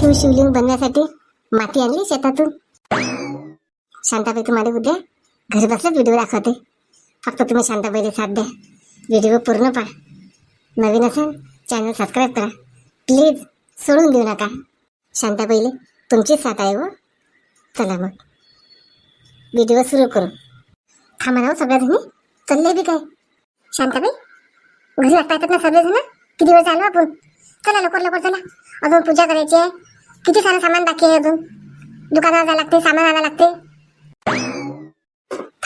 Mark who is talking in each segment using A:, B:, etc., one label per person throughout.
A: पार्थिव शिवलिंग बनण्यासाठी माती आणली शेतातून. शांताबाई तुम्हाला उद्या घरी बसल्याच व्हिडिओ दाखवते. फक्त तुम्ही शांताबाईला साथ द्या. व्हिडिओ पूर्ण पहा. नवीन असेल चॅनल सबस्क्राईब करा. प्लीज सोडून देऊ नका. शांताबाईले तुमचीच साथ आहे व चला मग. व्हिडिओ सुरू करू. थांबा ना हो सगळ्याजणी. चालले बी काय? शांताबाई घरी वाटता येतात ना सगळेजण? किती वेळ झालो आपण? चला लवकर लवकर चला. अजून पूजा करायची आहे. किती सारं सामान बाकी आहे अजून? दुकानावर जायला लागते सामान आणावं लागते.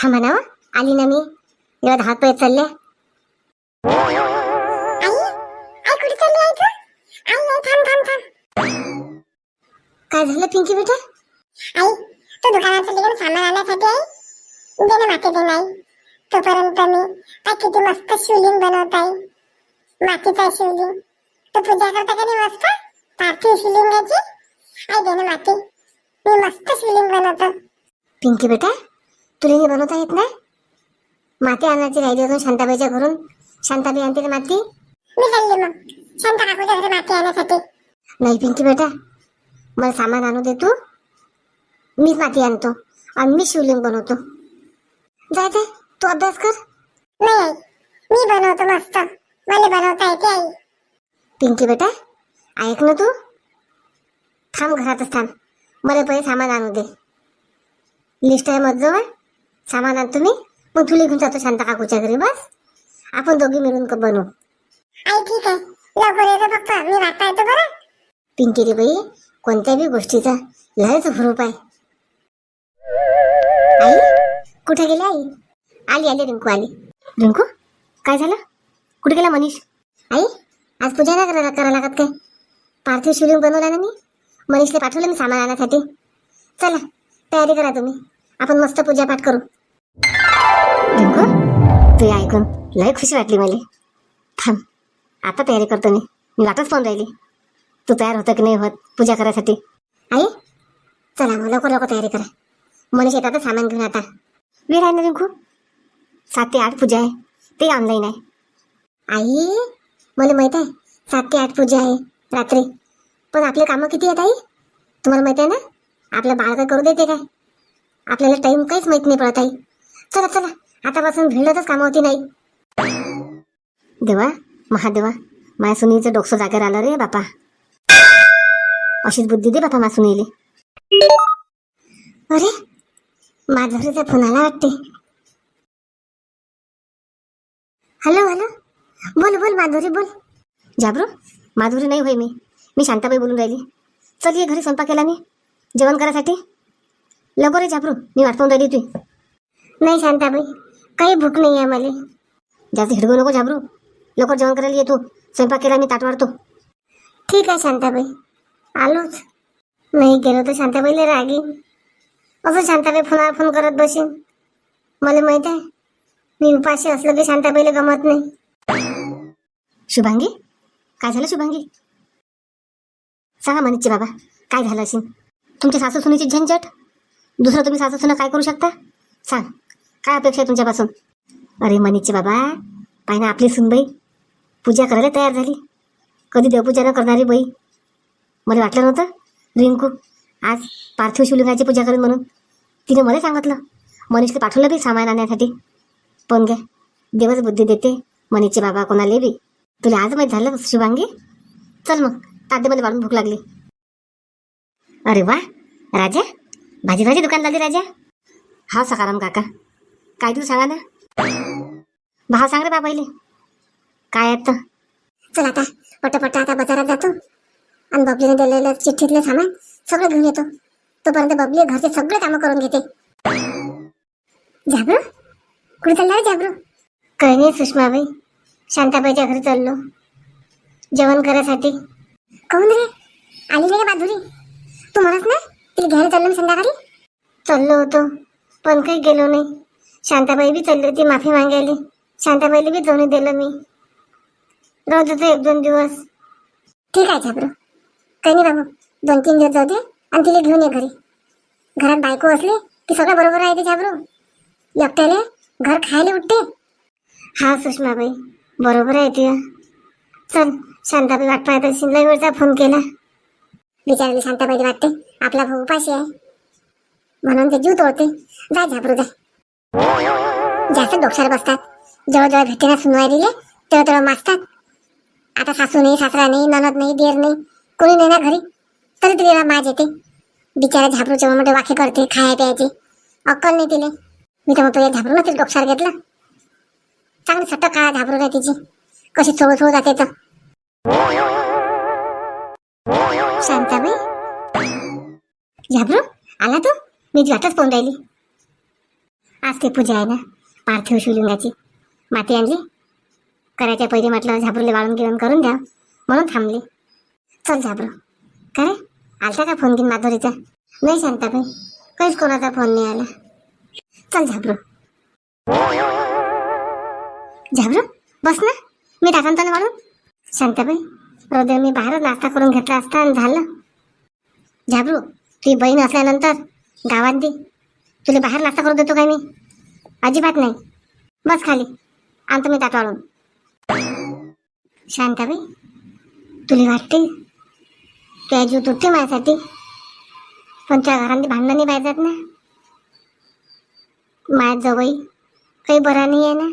A: थांबा ना हो, आली ना मी. एवढा धावत पळत चालले. काय झालं पिंकी बेटा?
B: आई तू दुकानात लिहून सामान आणण्यासाठी आई. दे ना माती दे नाही तोपर्यंत मी काय किती मस्त शिवलिंग बनवत आहे. मातीचा शिवलिंग. तू पूजा करता का नाही मस्त? पार्थिव शिवलिंगाची? आई दे ना माती. मी मस्त शिवलिंग बनवतो.
A: पिंकी बेटा तुला हे बनवता येत नाही? माती आणायची राहिली अजून शांताबाईच्या घरून. शांताबाई आणते ना माती?
B: मी चालली मग. शांत काकूच्या घरी माती आणण्यासाठी
A: नाही पिंकी बेटा मला सामान आणू दे तू. मीच माती आणतो आणि मी शिवलिंग बनवतो. जाय जाय तू अभ्यास कर.
B: नाही आई मी बनवतो मस्त. मला बनवता येते आई.
A: पिंकी बेटा ऐक ना तू. थांब घरातच थांब. मला पहिले सामान आणू दे. लिस्ट आहे मजजवळ सामान आणतो मी. मग तुला घेऊन जातो शांता काकूच्या घरी बस. आपण दोघी मिळून क- बनवू
B: आई ठीक आहे. लवकर येतो फक्त. मी वाटता येतो बरं.
A: पिंकी रे बाई कोणत्या बी गोष्टीचा लयच हुरूप आहे. आई कुठे गेली आई? आली आली रिंकू आली. रिंकू काय झालं? कुठे गेला मनीष? आई आज पूजा नाही करा करा लागत काय? पार्थिव शिवलिंग बनवला ना मी? मनीषने पाठवलं मी सामान आणण्यासाठी चला तयारी करा तुम्ही. आपण मस्त पूजा पाठ करू. रिंकू तू ऐकून लय खुशी वाटली मला. थांब आता तयारी करतो मी. मी वाटच पाहून राहिली. तू तयार होतं की नाही होत पूजा करायसाठी? आई चला मग लवकर लवकर तयारी करा. मनीष येतात सामान घेऊन आता. वेळ आहे ना रिंकू? सात ते आठ पूजा आहे. ते ऑनलाईन आहे. आई मला माहीत आहे. सात ते आठ पूजा आहे. रात्री. पण आपले कामं किती आहेत आई? तुम्हाला माहिती आहे ना? आपलं बाळ काय करू देते काय? आपल्याला टाइम काहीच माहीत नाही पडत आई. चला चला. आतापासून भिडतच कामं होती नाही देवा महादेवा माया सुनीचं डोकं जागेवर आलं रे बापा. अशीच बुद्धी दे बापा मा सुनीले. अरे माधुरीचा फोन आला वाटते. Hello hello. बोल बोल माधुरी बोल. जाबरू माधुरी नाही होय मी. मी शांताबाई बोलून राहिली. चल ये घरी स्वयंपाक केला मी. जेवण करायसाठी. लवकर आहे जाबरू मी वाट पाहून राहिली तुझी नाही शांताबाई काही भूक नाही आहे मला जास्त हिडगू नको झाबरू. लवकर जेवण करायला येतो स्वयंपाक केला मी ताट वाढतो. ठीक आहे शांताबाई. आलोच. नाही गेलो तर शांताबाईला रागी. असं शांताबाई फोनावर फोन करत बसेन. मला माहीत आहे मी उपाशी असलं की शांताबाईला गमत नाही. शुभांगी? काय झालं शुभांगी? सांगा मनीषचे बाबा काय झालं असेल तुमच्या सासू सुनीची झंझट? दुसरं तुम्ही सासू सुना काय करू शकता? सांग काय अपेक्षा आहे तुमच्यापासून? अरे मनीषचे बाबा पाय ना आपली सुनबाई पूजा करायला तयार झाली. कधी देवपूजा न करणारी बाई. मला वाटलं नव्हतं रिंकू आज पार्थिव शिवलिंगाची पूजा करेन म्हणून. तिने मला सांगितलं मनीषला पाठवलं बी सामान आणण्यासाठी. पण घ्या देवच बुद्धी देते मनीषचे बाबा कोणाला बी. तुला आज माहीत झालं शुभांगी? चल मग. मला वाढून भूक लागली. अरे वा राजा? भाजी भाजी दुकान लागली राजा? हा सकाराम काका. काय तू सांगा ना. भाव सांग रे बाबाईले काय आहेत तर चल आता पटापट आता बाजारात जातो. आणि बबलीने दिलेलं चिठ्ठीतलं सामान सगळं घेऊन येतो. तोपर्यंत बबली घरचे सगळे कामं करून घेते. झाबरू कुठे चालला रे झाबरू काही नाही सुषमाबाई. शांताबाईच्या घरी चाललो. जेवण करायसाठी. कोण रे. आली नाही का माधुरी तू म्हणत ना तिला घ्यायला चाललो मी संध्याकाळी. चाललो होतो पण काही गेलो नाही. शांताबाई बी चालली होती माफी मागायला. शांताबाईला बी जाऊन दिलं मी. रोज होतो एक दोन दिवस. ठीक आहे झाबरू काही नाही बाबू. दोन तीन दिवस जाऊ दे आणि तिला घेऊन ये घरी. घरात बायको असली की सगळं बरोबर आहे ते झाबरू एकट्याने घर खायला उठते. हा सुषमाबाई बरोबर आहे ते चल शांताबाई वाट पाहत असेल लय वेळचा फोन केला. बिचारायला शांताबाई वाटते आपला भाऊ उपाशी आहे? म्हणून ते जीव तोडते. जा झाबरू जा. जास्त डोक्यावर बसतात. जवळजवळ जेव्हा भेटते ना सुनवाईले तेव्हा तेव्हा मागतात आता सासू नाही सासरा नाही ननद नाही देर नाही कोणी नाही ना घरी? तरी तिला माज येते. बिचारा झाबरू जेव्हा मोठे वाखे करते खाया प्यायचे अक्कल नाही तिले. मी तर म्हणतो या झाबरू तिला डोक्यावर घेतलं. चांगली सट्ट का झाबरू नाही तिची. कशी चोळ चोळ जाते तर. शांताबाई झाबरू आला तू? मी तुझी वाटच पाहून राहिली. आज ते पूजा आहे ना पार्थिव शिवलिंगाची. माती आणली. करायच्या पहिले म्हटलं झाबरूले वाळून गिळून करून द्या म्हणून थांबली. चल झाबरू. काय आलता का फोन घेऊन माधुरीचा? नाही शांताबाई काहीच कोणाचा फोन नाही आला. चल झाबरू. झाबरू बस ना. मी टाकून तर वाळून. शांताबाई उद्या मी बाहेरच नाश्ता करून घेतला असता आणि झालं. झाबरू तुझी बहीण असल्यानंतर गावात दे. तुला बाहेर नाश्ता करून देतो काय मी? अजिबात नाही. बस खाली. आणतो मी ताट वाढून शांताबाई तुला वाटते त्या जीव तुटते माझ्यासाठी? पण त्या घरांनी भांडणं नाही पाहिजेत ना? माझ्या जवळ काही बरा नाही आहे ना?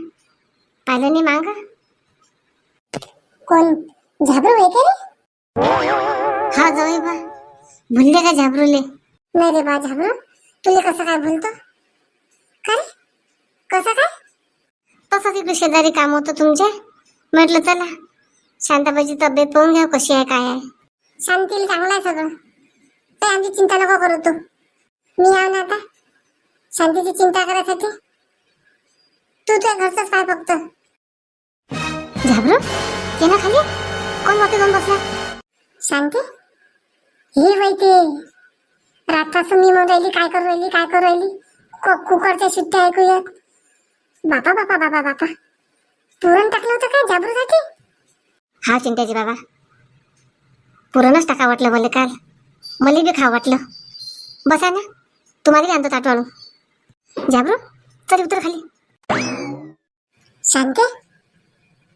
A: पाहिलं नाही माग? कोण? झाबरू आहे का रे? हा जवळ बा. भुलले का झाबरूले? नाही रे बा झाबरू. तुला कसं काय भुलतो? का रे? कसं काय? तसं तिकडे शेजारी काम होतं तुमच्या म्हटलं चला शांताबाईची तब्येत पाहून घ्या कशी आहे काय आहे. शांतीला चांगलं आहे सगळं. ते आमची चिंता नको करू तू. मी याव ना आता. शांतीची चिंता करायसाठी. तू त्या घरचंच काय फक्त. झाबरू ना खाली. कोण मोठे जाऊन बसला शांती? हे होय ते. रातपासून मी म्हणून राहिली काय करू राहिली काय करू राहिली? कुकरच्या शिट्ट्या ऐकू येत बापा बापा बापा बापा. पुरण टाकलं होतं काय झाबरूसाठी हा चिंताजी बाबा. पुरणच टाका वाटलं मला काल. मला बी खावं वाटलं. बसा ना. तुम्हाला आणतो ताट वाळू झाबरू चल उतर खाली. शांती?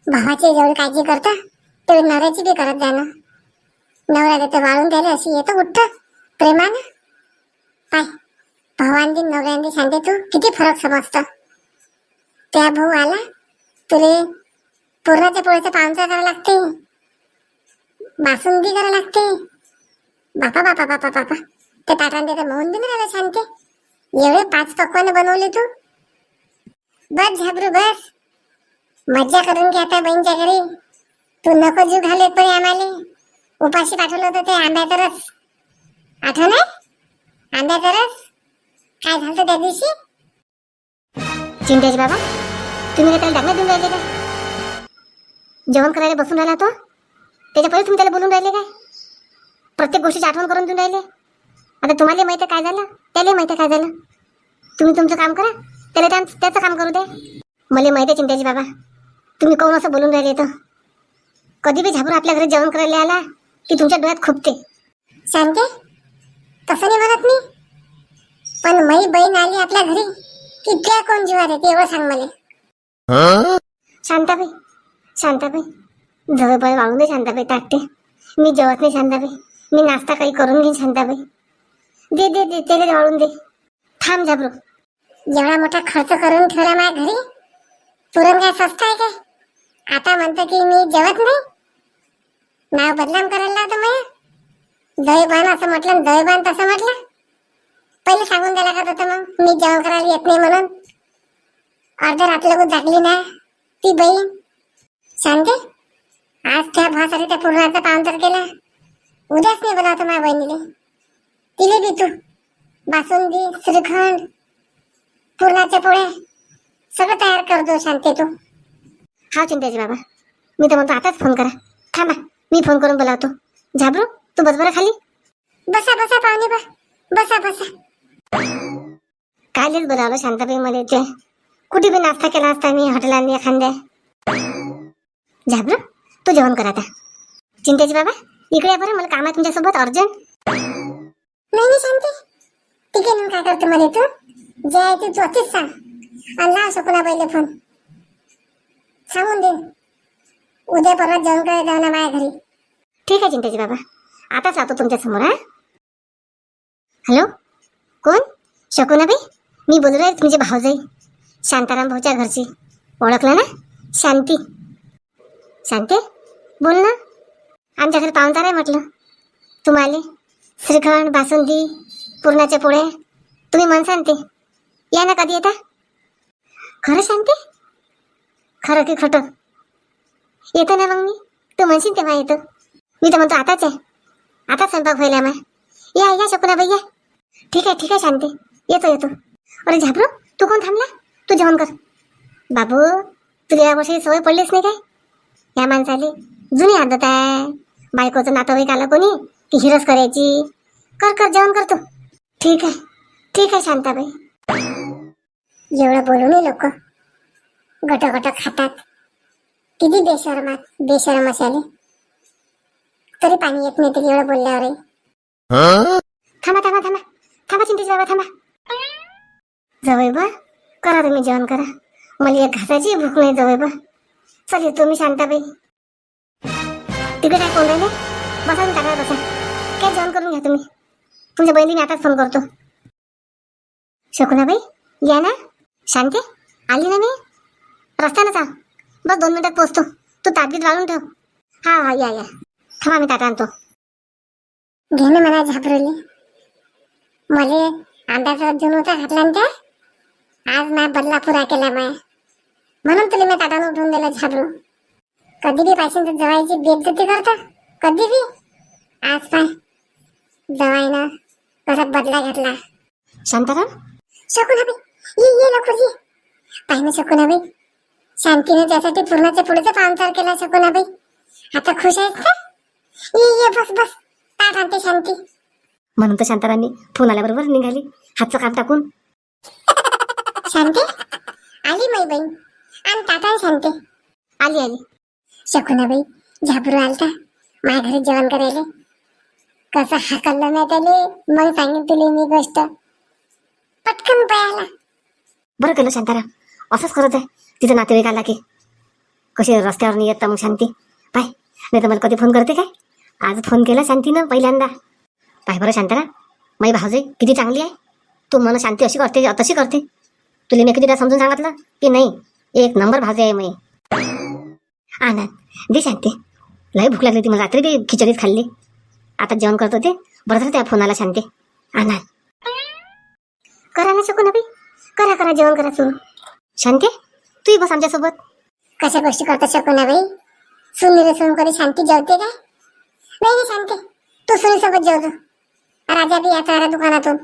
A: भावाची जेवढी काळजी करता? तेवढी नवऱ्याची बी करत जा ना. नवरा देतो वाळून द्यायला अशी येतं उठत. प्रेमानं. पाय. भावांनी नवऱ्यांदी सांगते तू किती फरक समजतं. त्या भाऊ आला. तुले पुरणाच्या पोळीचं पाहुणचा करावं लागते. बासुंदी करावं लागते. बापा बापा बापा बापा. ते ताटांते तर मोहन बी नाही राहिलं शांती. एवढे पाच पक्वाने बनवले तू. बस झाबरू बस. मज्जा करून घ्या आता बहीणच्या घरी. तू नको जीव घालत पण आम्हाला. उपाशी पाठवलं होतं ते आंब्याचा रस आठवण आहे? आंब्याचं रस काय झालं त्या दिवशी? चिंतेश बाबा तुम्ही त्याला डागण्यात देऊन राहिले काय? जेवण करायला बसून राहिला तो? त्याच्या पहिले तुम्ही त्याला बोलून राहिले काय? प्रत्येक गोष्टीची आठवण करून देऊन राहिले? आता तुम्हाला माहिती आहे काय झालं? त्याला माहिती आहे काय झालं? तुम्ही तुमचं काम करा. त्याला त्याचं काम करू द्या मला माहिती आहे चिंताजी बाबा. तुम्ही कोण असं बोलून राहिले तर? कधी बी झाबून आपल्या घरी जेवण करायला आला की तुमच्या डोळ्यात खुपते. शांते तसं नाही म्हणत मी. पण मई बहीण आली आपल्या घरी की त्या कोण जीवार येते एवढं सांग मला. शांताबाई शांताबाई जवळपास वाळून दे शांताबाई टाकते. मी जेवत नाही शांताबाई. मी नाश्ता काही करून घेईन शांताबाई. दे दे दे त्याला वाळून दे. थांब झाबरू. एवढा मोठा खर्च करून ठेवला माझ्या घरी? पुरण काय स्वस्त आहे काय? आता म्हणतो की मी जेवत नाही. नाव बदनाम करायला आता मया? दहीबान असं म्हटलं दहीबान तसं म्हटलं? पहिले सांगून द्यायला का होतं मग मी जेवण करायला येत नाही म्हणून. अर्ध्या रात्र जागली ना ती बहीण. सांगते आज त्या भावासाठी त्या पूर्णाचा पाहुणचार केला. उद्याच नाही बोलावतो माझ्या बहिणीने तिले बी तू बासुंदी श्रीखंड पूर्णाच्या पोळ्या सगळं तयार करतो शांते तू. हा चिंताजी बाबा मी तर म्हणतो आताच फोन करा. थांबा. मी फोन करून बोलावतो. झाबरू तू बस बरं खाली? बसा बसा पाहुणे बा. बसा बसा. कालच बोलावलं शांताबाई मला ते? कुठे बी नाश्ता केला असता मी हॉटेलांनी एखाद्या. झाबरू तू जेवण कर आता. चिंताजी बाबा इकडे या बरं मला काम आहे तुमच्यासोबत अर्जंट. नाही नाही शांती. ठीक आहे मग काय करतो मला तू? जे आहे ते तू अतिच सांग. आणि लाव शकुना पहिले फोन. सांगून दे. उद्या परत जेवण करायला जाऊ ना माझ्या घरी. ठीक आहे चिंताजी बाबा. आताच राहतो तुमच्यासमोर हा. हॅलो? कोण? शकुनाबाई? मी बोलू राहील तुमचे भाऊजाई. शांताराम भाऊच्या घरची. ओळखलं ना? शांती. शांते? बोल ना. आमच्या घरी पाहुणतार आहे म्हटलं. तुम्हाला श्रीखंड बासुंदी पुरणाच्या पोळे तुम्ही मन सांगते. या ना कधी येता? खरं सांगते खरं की खोटं? येतो ना मग मी? तू म्हणशील तेव्हा येतो. मी तर म्हणतो आताच आहे आता स्वयंपाक व्हायला मग. या या शकुनाबाई या. ठीक आहे ठीक आहे शांती. येतो येतो. अरे झाबरू तू कोण थांबला? तू जेवण कर. बाबू तुला या वर्षी सवय पडलीच नाही काय? या माणसाली जुनी आदत आहे. बायकोचं नातेवाईक आलं कोणी की हिरस करायची. कर कर जेवण करतो ठीक आहे ठीक आहे शांताबाई.
B: एवढं बोलून लोक गट गट खातात. किती बेशरम बेशरम असाले तरी पाणी येत नाही तरी एवढं बोलल्यावर
A: थांबा थांबा थांबा. थांबा चिंतेच बाबा थांबा. जवळ बा करा तुम्ही जेवण करा. मला एक घासाची भूक नाही जवळ बा. चल येतो मी शांताबाई तिकडे काय कोण राहिले? बसा मी टाकायला बसा. काय जेवण करून घ्या तुम्ही? तुमच्या बहिणीने आताच फोन करतो. शकुनाबाई या ना? शांते आली ना मी? रस्त्यानं जा. बस दोन मिनिटात पोचतो. तू ताटबीत वाळून ठेव. हा हा या या. थांबा मी ताट आणतो.
B: घे ना मला झापरली मले आंब्याचा जुनूचा घातला ना त्या. आज माझ्या बदला पुरा केला माय. म्हणून तुला मी ताटानं उठवून दिलं झाबरू. कधी बी पाहिजे तर जवायची बेदती करता. कधी बी. आज पाय. जवाईनं कसा बदला घेतला.
A: शांताराम?
B: शकुनाबाई ये ये लवकर ये. पाय ना शकुनाबाई. शांतीने त्यासाठी पूर्णाच्या पुढेचा पाहुणचार केला शकुनाबाई आता खुश आहेस का? ये ये बस बस. ताट आणते शांती.
A: म्हणून तर शांतारामनी फोन आल्याबरोबर निघाली. हातचं काम टाकून.
B: शांती? आली मै बहीण. आणि ताटा शांती.
A: आली आली.
B: शकुनाबाई झापरू आलता. माझ्या घरी जेवण करायला. कसं हाकललं नाही? त्याले मग सांगेन तुला मी गोष्ट. पटकन पळाला
A: बरं केलं शांताराम. असंच करत आहे. तिथं नातेवाईक आला की कशी रस्त्यावर नाही येत मग शांती. पाय नाही तर मला कधी फोन करते काय? आज फोन केला शांतीनं पहिल्यांदा. पाय बरं शांतारा माई भाऊजी किती चांगली आहे. तू मन शांती अशी करते तशी करते. तुला मी कितीदा समजून सांगितलं की नाही? एक नंबर भाजी आहे मी आनंद दे शांती. लय भूक लागली ती मला रात्री बी खिचडीच खाल्ली. आता जेवण करत होते बरं झालं त्या फोनाला शांती. आनंद. करा ना शकू ना बाई करा करा जेवण करा सुरू. शांती तूही बस आमच्यासोबत.
B: कशा गोष्टी करता शकुनाबाई सुनील सून कधी शांती जेवते काय? नाही नाही शांती तू सुनी सोबत जेवतो राजा बी आता आला दुकानातून.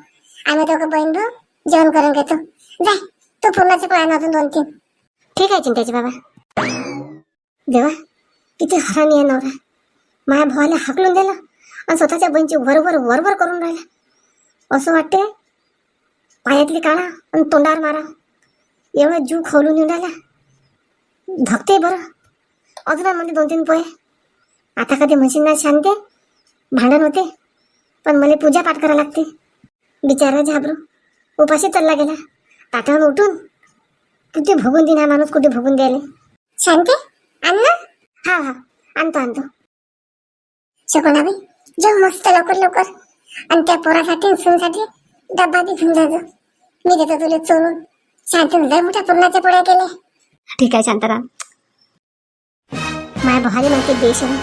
B: आम्ही दोघं बहीण भाऊ जेवण करून घेतो. जाय तू पूर्णाच्या पोळ्यामधून दोन तीन.
A: ठीक आहे चिंताची बाबा. देवा किती हरामी आहे नवरा. माझ्या भावाला हाकलून दिलं आणि स्वतःच्या बहिणीची वरवर वरवर करून राहिला. असं वाटते पायातली काढा आणि तोंडावर मारा. एवढा जीव खवलून येऊन राहिला धकते बरं. अजून म्हणते दोन तीन पोहे. आता कधी म्हणशील ना शांते भांडण होते. पण मला पूजा पाठ करावं लागते. बिचारा झाबरू. उपाशी चालला गेला. ताटावर उठून कुठे भोगून देईन हा माणूस कुठे भोगून द्यायला?
B: शांते आण ना.
A: हा हा. आणतो आणतो.
B: शकुनाबाई जेव मस्त लवकर लवकर. आणि त्या पोरासाठी आणि डब्बा बी घेऊन जा मी देतो तुला चोरून. शांतीने लय मोठ्या पूर्णाचे पोळ्या केले.
A: ठीक आहे शांताराम. माझ्या भावाने म्हणते बेशरम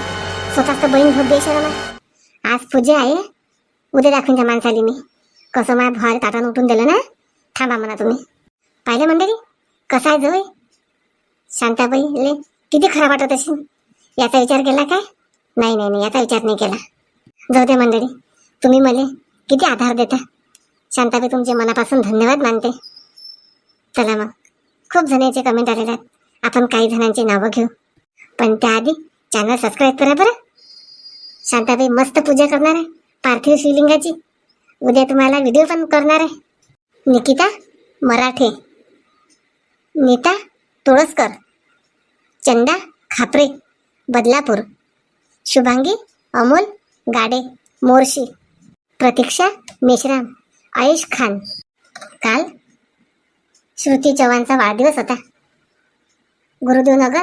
A: स्वतःच बहीण भाऊ बेशरम आहे आज पूजा आहे. उद्या दाखवून त्या माणसाली मी. कसं माझ्या भावाला ताटानं उठून दिलं ना? थांबा म्हणा तुम्ही. पाहिलं मंडळी? कसं आहे जवळ शांताबाई ले किती खराब वाटत असेल. याचा विचार केला काय? नाही नाही नाही याचा विचार नाही केला. जाऊ दे मंडळी. तुम्ही मला किती आधार देता. शांताबाई तुमचे मनापासून धन्यवाद मानते. चला मग. खूप जणांचे कमेंट आलेले आहेत. आपण काही जणांची नावं घेऊ. पण त्याआधी चॅनल सबस्क्राईब करा बरं. शांताबाई मस्त पूजा करणार आहे. पार्थिव शिवलिंगाची. उद्या तुम्हाला व्हिडिओ पण करणार आहे. निकिता मराठे. नीता तुळसकर. चंदा खापरे. बदलापूर. शुभांगी अमोल गाडे मोर्शी. प्रतीक्षा मेश्राम आयुष खान. काल श्रुती चव्हाणचा वाढदिवस होता. गुरुदेवनगर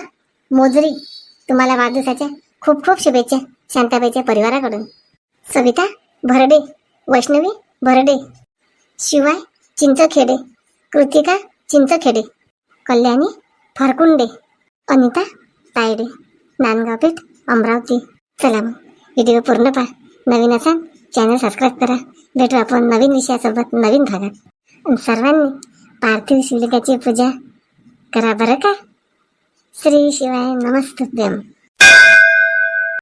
A: मोजरी तुम्हाला वाढदिवसाच्या खूप खूप शुभेच्छा शांताबाईच्या परिवाराकडून. सविता भरडे वैष्णवी भरडे शिवाय चिंचखेडे कृतिका चिंचखेडे कल्याणी फरकुंडे अनिता तायडे नांदगावपेठ अमरावती. चला मग व्हिडिओ पूर्ण पहा. नवीन असाल चॅनल सबस्क्राईब करा. भेटू आपण नवीन विषयासोबत नवीन भागात. सर्वांनी पार्थिव शिवलिंगाची पूजा करा बरं का? श्री शिवाय नमस्तुभ्यम.